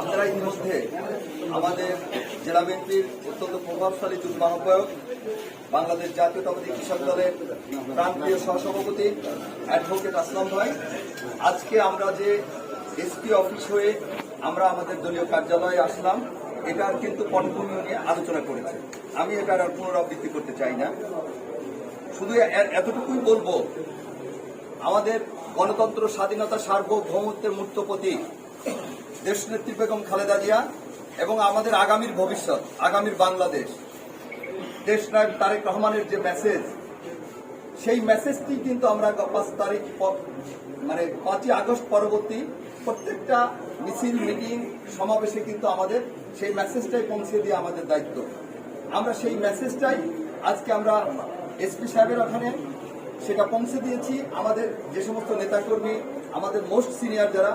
আপনারা ইতিমধ্যে আমাদের জেলা বিএনপির অত্যন্ত প্রভাবশালী যুগ্ম আহ্বায়ক, বাংলাদেশ জাতীয়তাবাদী কৃষক দলের প্রান্তীয় সহসভাপতি অ্যাডভোকেট আসলাম ভাই। আজকে আমরা যে এসপি অফিস হয়ে আমরা আমাদের দলীয় কার্যালয়ে আসলাম, এটার কিন্তু পটভূমি নিয়ে আলোচনা করেছে। আমি এটার আর পুনরাবৃত্তি করতে চাই না। শুধু এতটুকুই বলব, আমাদের গণতন্ত্র স্বাধীনতা সার্বভৌমত্বের মূর্ত প্রতীক দেশনেত্রী বেগম খালেদা জিয়া এবং আমাদের আগামীর ভবিষ্যৎ, আগামীর বাংলাদেশ। দেশ নায়ক তারেক রহমানের যে মেসেজ সেই মেসেজটি কিন্তু আমরা পাঁচ তারিখ মানে পাঁচই আগস্ট পরবর্তী প্রত্যেকটা মিছিল, মিটিং, সমাবেশে কিন্তু আমাদের সেই মেসেজটাই পৌঁছে দিয়ে আমাদের দায়িত্ব। আমরা সেই মেসেজটাই আজকে আমরা এসপি সাহেবের ওখানে সেটা পৌঁছে দিয়েছি। আমাদের যে সমস্ত নেতাকর্মী, আমাদের মোস্ট সিনিয়র যারা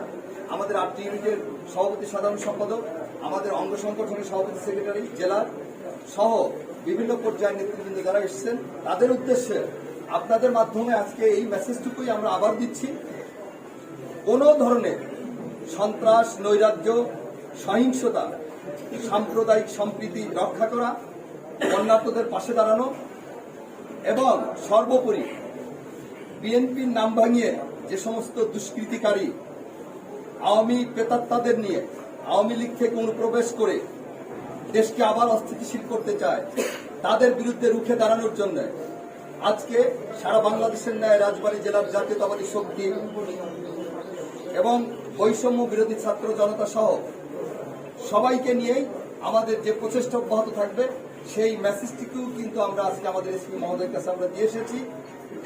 আমাদের আটটি ইউনিটের সভাপতি সাধারণ সম্পাদক, আমাদের অঙ্গ সংগঠনের সভাপতি সেক্রেটারি জেলার সহ বিভিন্ন পর্যায়ের নেতৃবৃন্দ যারা এসেছেন, তাদের উদ্দেশ্যে আপনাদের মাধ্যমে আজকে এই মেসেজটুকুই আমরা আবার দিচ্ছি। কোনো ধরনের সন্ত্রাস, নৈরাজ্য, সহিংসতা, সাম্প্রদায়িক সম্প্রীতি রক্ষা করা, বন্যার্তদের পাশে দাঁড়ানো এবং সর্বোপরি বিএনপির নাম ভাঙিয়ে যে সমস্ত দুষ্কৃতিকারী আওয়ামী প্রেতাত্মাদের নিয়ে আওয়ামী লীগ থেকে অনুপ্রবেশ করে দেশকে আবার অস্থিতিশীল করতে চায়, তাদের বিরুদ্ধে রুখে দাঁড়ানোর জন্য আজকে সারা বাংলাদেশের ন্যায় রাজবাড়ী জেলার জাতীয়তাবাদী শক্তি এবং বৈষম্য বিরোধী ছাত্র জনতা সহ সবাইকে নিয়েই আমাদের যে প্রচেষ্টা অব্যাহত থাকবে, সেই মেসেজটিকেও কিন্তু আমরা আজকে আমাদের এসপি মহোদয়ের কাছে আমরা দিয়ে এসেছি।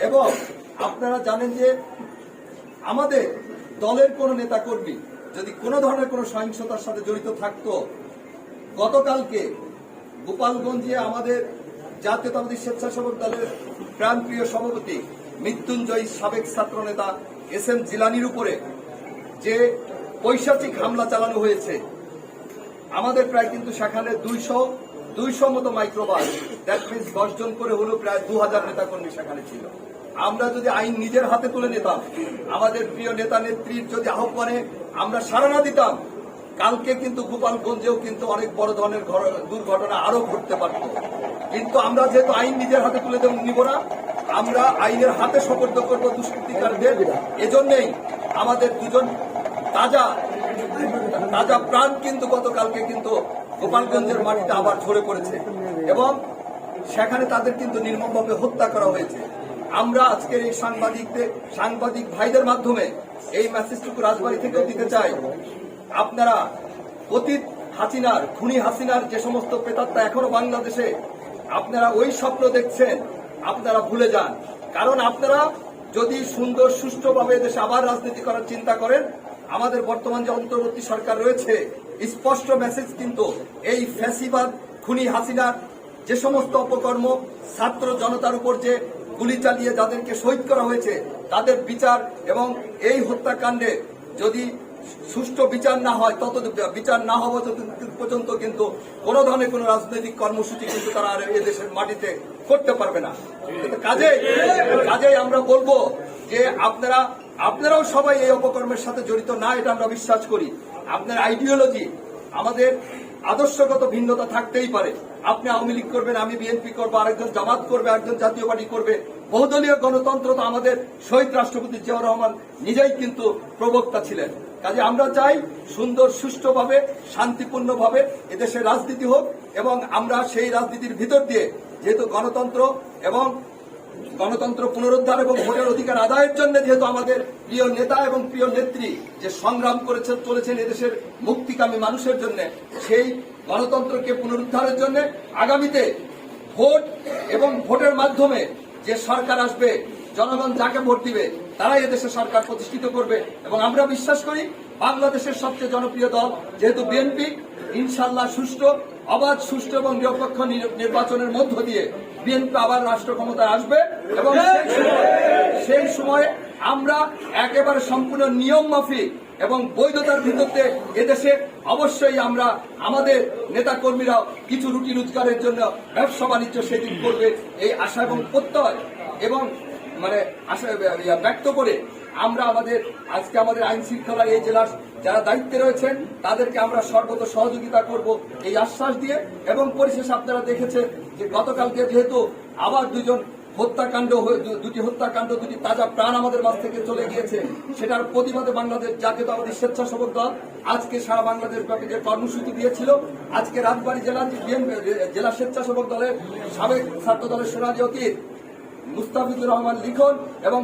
এবং আপনারা জানেন যে আমাদের দলের কোনো নেতাকর্মী যদি কোনো ধরনের কোনো সহিংসতার সাথে জড়িত থাকতো, গতকালকে গোপালগঞ্জে আমাদের জাতীয়তাবাদী স্বেচ্ছাসেবক দলের প্রাণপ্রিয় সভাপতি মৃত্যুঞ্জয়ী সাবেক ছাত্র নেতা এস এম জিলানির উপরে যে পৈশাচিক হামলা চালানো হয়েছে, আমাদের প্রায় কিন্তু সেখানে দুইশো দুইশো মতো মাইক্রোবাস দ্যাট মিনস দশ জন করে হলো প্রায় দু হাজার নেতাকর্মী সেখানে ছিল। আমরা যদি আইন নিজের হাতে তুলে নিতাম, আমাদের প্রিয় নেতা নেত্রীর যদি আহ্বানে আমরা সাড়া না দিতাম, কালকে কিন্তু গোপালগঞ্জেও কিন্তু অনেক বড় ধরনের দুর্ঘটনা আরও ঘটতে পারত। কিন্তু আমরা যেহেতু আইন নিজের হাতে তুলে নিব না, আমরা আইনের হাতে সোপর্দ করব দুষ্কৃতিকারদের। এজন্যই আমাদের দুজন তাজা তাজা প্রাণ কিন্তু গতকালকে কিন্তু গোপালগঞ্জের মাটিতে আবার ঝরে পড়েছে। এবং সেখানে তাদের কিন্তু নির্মমভাবে হত্যা করা হয়েছে। আমরা আজকের এই সাংবাদিকদের, সাংবাদিক ভাইদের মাধ্যমে এই মেসেজটুকু রাজবাড়ি থেকেও দিতে চাই। আপনারা, অতীত হাসিনার, খুনি হাসিনার যে সমস্ত প্রেতাত্মা এখনও বাংলাদেশে, আপনারা ওই স্বপ্ন দেখছেন, আপনারা ভুলে যান। কারণ আপনারা যদি সুন্দর, সুষ্ঠুভাবে দেশে আবার রাজনীতি করার চিন্তা করেন, আমাদের বর্তমান যে অন্তর্বর্তী সরকার রয়েছে, স্পষ্ট মেসেজ কিন্তু এই ফ্যাসিবাদ, খুনি হাসিনার যে সমস্ত অপকর্ম, ছাত্র জনতার উপর যে গুলি চালিয়ে যাদেরকে শহীদ করা হয়েছে, তাদের বিচার এবং এই হত্যাকাণ্ডে যদি সুষ্ঠু বিচার না হয়, তত বিচার না হওয়া পর্যন্ত কিন্তু কোন ধরনের কোন রাজনৈতিক কর্মসূচি কিন্তু তারা আর দেশের মাটিতে করতে পারবে না। কাজে কাজেই আমরা বলব যে আপনারা, আপনারাও সবাই এই অপকর্মের সাথে জড়িত না, এটা আমরা বিশ্বাস করি। আপনার আইডিওলজি আমাদের আদর্শগত ভিন্নতা থাকতেই পারে। আপনি আওয়ামী লীগ করবেন, আমি বিএনপি করব আরেকজন জামাত করবে আরেকজন জাতীয় পার্টি করবে। বহুদলীয় গণতন্ত্র তো আমাদের শহীদ রাষ্ট্রপতি জিয়াউর রহমান নিজেই কিন্তু প্রবক্তা ছিলেন। কাজে আমরা চাই সুন্দর, সুষ্ঠুভাবে, শান্তিপূর্ণভাবে এদেশে রাজনীতি হোক এবং আমরা সেই রাজনীতির ভিতর দিয়ে যেহেতু গণতন্ত্র এবং গণতন্ত্র পুনরুদ্ধার এবং ভোটের অধিকার আদায়ের জন্য যেহেতু আমাদের প্রিয় নেতা এবং প্রিয় নেত্রী যে সংগ্রাম করেছেন, চলেছেন এদেশের মুক্তিকামী মানুষের জন্য, সেই গণতন্ত্রকে পুনরুদ্ধারের জন্য আগামীতে ভোট এবং ভোটের মাধ্যমে যে সরকার আসবে, জনগণ যাকে ভোট দিবে, তারাই এদেশে সরকার প্রতিষ্ঠিত করবে। এবং আমরা বিশ্বাস করি, বাংলাদেশের সবচেয়ে জনপ্রিয় দল যেহেতু বিএনপি ইনশাল্লাহ সুষ্ঠু অবাধ সুষ্ঠু এবং নিরপেক্ষ নির- নির্বাচনের মধ্য দিয়ে বিএনপি আবার রাষ্ট্র ক্ষমতায় আসবে এবং সেই সময় আমরা একেবারে সম্পূর্ণ নিয়ম মাফিক এবং বৈধতার ভিত্তিতে এদেশে অবশ্যই আমরা আমাদের নেতা কর্মীরাও কিছু রুটি রোজগারের জন্য ব্যবসা বাণিজ্য সেদিন করবে এই আশা এবং প্রত্যয় এবং মানে আশা ব্যক্ত করে আমরা আমাদের, আজকে আমাদের আইন শৃঙ্খলা এই জেলার যারা দায়িত্বে রয়েছেন, তাদেরকে আমরা সর্বত সহযোগিতা করব এই আশ্বাস দিয়ে। এবং পরিশেষে আপনারা দেখেছেন যে গতকালকে যেহেতু আবার দুজন হত্যাকাণ্ড দুটি হত্যাকাণ্ড, দুটি তাজা প্রাণ আমাদের মাঝ থেকে চলে গিয়েছে, সেটার প্রতিবাদে বাংলাদেশ জাতীয়তাবাদী স্বেচ্ছাসেবক দল আজকে সারা বাংলাদেশ ব্যাপী যে কর্মসূচি দিয়েছিল, আজকে রাজবাড়ী জেলা জেলা স্বেচ্ছাসেবক দলের সাবেক ছাত্র দলের সেনানী অতীত মুস্তাফিজুর রহমান লিখন এবং